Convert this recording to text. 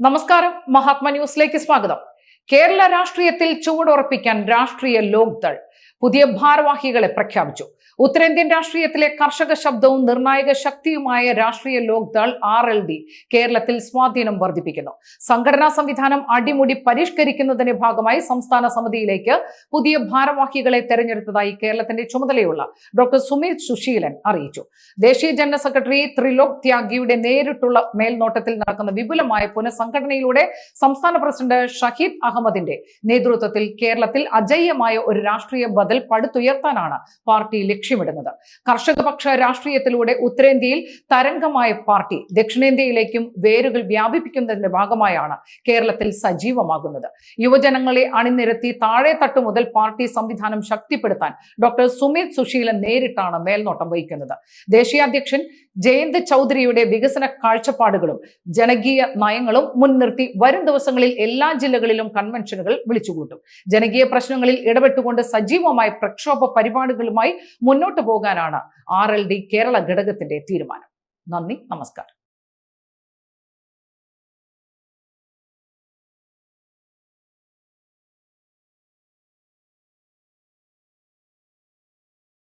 നമസ്കാരം മഹാത്മ ന്യൂസിലേക്ക് സ്വാഗതം. കേരള രാഷ്ട്രീയത്തിൽ ചുവടുറപ്പിക്കാൻ രാഷ്ട്രീയ ലോക്ദൾ പുതിയ ഭാരവാഹികളെ പ്രഖ്യാപിച്ചു. ഉത്തരേന്ത്യൻ രാഷ്ട്രീയത്തിലെ കർഷക ശബ്ദവും നിർണായക ശക്തിയുമായ രാഷ്ട്രീയ ലോക്ദൾ ആർ എൽ ഡി കേരളത്തിൽ സ്വാധീനം വർദ്ധിപ്പിക്കുന്നു. സംഘടനാ സംവിധാനം അടിമുടി പരിഷ്കരിക്കുന്നതിന്റെ ഭാഗമായി സംസ്ഥാന സമിതിയിലേക്ക് പുതിയ ഭാരവാഹികളെ തെരഞ്ഞെടുത്തതായി കേരളത്തിന്റെ ചുമതലയുള്ള ഡോക്ടർ സുമീത് സുശീലൻ അറിയിച്ചു. ദേശീയ ജനറൽ സെക്രട്ടറി ത്രിലോക് ത്യാഗിയുടെ നേരിട്ടുള്ള മേൽനോട്ടത്തിൽ നടക്കുന്ന വിപുലമായ പുനഃസംഘടനയിലൂടെ സംസ്ഥാന പ്രസിഡന്റ് ഷഹീദ് അഹമ്മദിന്റെ നേതൃത്വത്തിൽ കേരളത്തിൽ അജയ്യമായ ഒരു രാഷ്ട്രീയ ബദൽ പടുത്തുയർത്താനാണ് പാർട്ടി ലക്ഷ്യമിടുന്നത്. കർഷകപക്ഷ രാഷ്ട്രീയത്തിലൂടെ ഉത്തരേന്ത്യയിൽ തരംഗമായ പാർട്ടി ദക്ഷിണേന്ത്യയിലേക്കും വേരുകൾ വ്യാപിപ്പിക്കുന്നതിന്റെ ഭാഗമായാണ് കേരളത്തിൽ സജീവമാകുന്നത്. യുവജനങ്ങളെ അണിനിരത്തി താഴെ തട്ടു മുതൽ പാർട്ടി സംവിധാനം ശക്തിപ്പെടുത്താൻ ഡോക്ടർ സുമിത് സുശീലൻ നേരിട്ടാണ് മേൽനോട്ടം വഹിക്കുന്നത്. ദേശീയ അധ്യക്ഷൻ ജയന്ത് ചൗധരിയുടെ വികസന കാഴ്ചപ്പാടുകളും ജനകീയ നയങ്ങളും മുൻനിർത്തി വരും ദിവസങ്ങളിൽ എല്ലാ ജില്ലകളിലും കൺവെൻഷനുകൾ വിളിച്ചുകൂട്ടും. ജനകീയ പ്രശ്നങ്ങളിൽ ഇടപെട്ടുകൊണ്ട് സജീവമായ പ്രക്ഷോഭ പരിപാടികളുമായി മുന്നോട്ടു പോകാനാണ് ആർ കേരള ഘടകത്തിന്റെ തീരുമാനം. നന്ദി നമസ്കാരം.